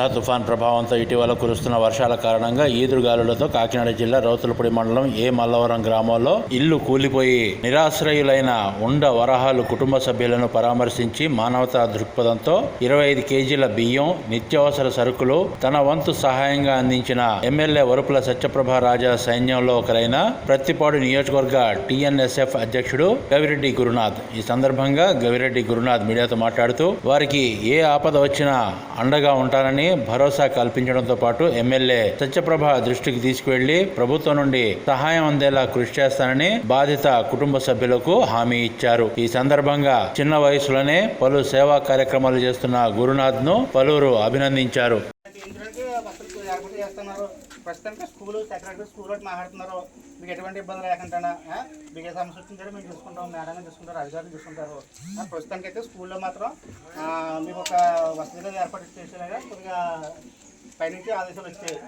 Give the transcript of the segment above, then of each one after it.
మొంతా తుఫాన్ ప్రభావంతో ఇటీవల కురుస్తున్న వర్షాల కారణంగా ఈదురుగాలులతో కాకినాడ జిల్లా రౌతులపూడి మండలం ఏ మల్లవరం గ్రామంలో ఇల్లు కూలిపోయి నిరాశ్రయులైన ఉండ వరహాలు కుటుంబ సభ్యులను పరామర్శించి మానవతా దృక్పథంతో ఇరవై ఐదు కేజీల బియ్యం నిత్యావసర సరుకులు తన వంతు సహాయంగా అందించిన ఎమ్మెల్యే వరుపుల సత్యప్రభ రాజా సైన్యంలో ఒకరైన ప్రత్తిపాడు నియోజకవర్గ టీఎన్ఎస్ఎఫ్ అధ్యక్షుడు గవిరెడ్డి గురునాథ్. ఈ సందర్భంగా గవిరెడ్డి గురునాథ్ మీడియాతో మాట్లాడుతూ వారికి ఏ ఆపద వచ్చినా అండగా ఉంటానని భరోసా కల్పించడంతో పాటు ఎమ్మెల్యే సత్యప్రభ దృష్టికి తీసుకువెళ్ళి ప్రభుత్వం నుండి సహాయం అందేలా కృషి చేస్తానని బాధిత కుటుంబ సభ్యులకు హామీ ఇచ్చారు. ఈ సందర్భంగా చిన్న వయసులోనే పలు సేవా కార్యక్రమాలు చేస్తున్న గురునాథ్ను పలువురు అభినందించారు. మాట్లాడుతున్నారు. ప్రస్తుతానికి స్కూల్ సెక్రటరీ స్కూల్ ఒకటి మాట్లాడుతున్నారు. మీకు ఎటువంటి ఇబ్బంది లేకుండా మీకు ఏ సమస్య వచ్చిందో మేము చూసుకుంటాం. మేడం చూసుకుంటారు అధికారులు చూసుకుంటారు. ప్రస్తుతానికి అయితే స్కూల్లో మాత్రం మీకు ఒక వసతిగా ఏర్పాటు చేసేలాగా కొద్దిగా పైనుంచి ఆదేశాలు వచ్చాయి.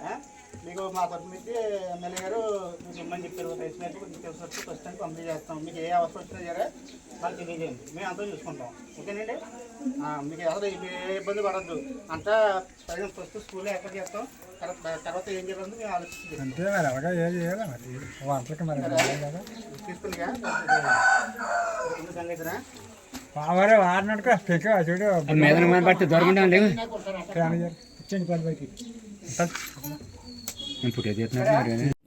మీకు మా తరఫు నుంచి ఎమ్మెల్యే గారు మీకు ఇమ్మని చెప్పారు. తెలిసినట్టు డీటెయిల్స్ వచ్చి ప్రస్తుతానికి పంపిణీ చేస్తాం. మీకు ఏ అవసరం వచ్చినా సరే మాకు తెలియజేయండి. మేము అంతా చూసుకుంటాం. ఓకేనండి? మీకు అసలు ఏ ఇబ్బంది పడద్దు. అంతా పైన ఫస్ట్ స్కూల్లో ఏర్పాటు చేస్తాం. తర్వాత ఏం అంతే మరి అలాగే ఏం చేయాలి మరి? వంటలకి మరి సంగతినా పావరే వాడినట్టుగా పెక్క చూడు మీద బట్టి దొరకడం. ఇచ్చేయండి బయటికి ఇప్పుడు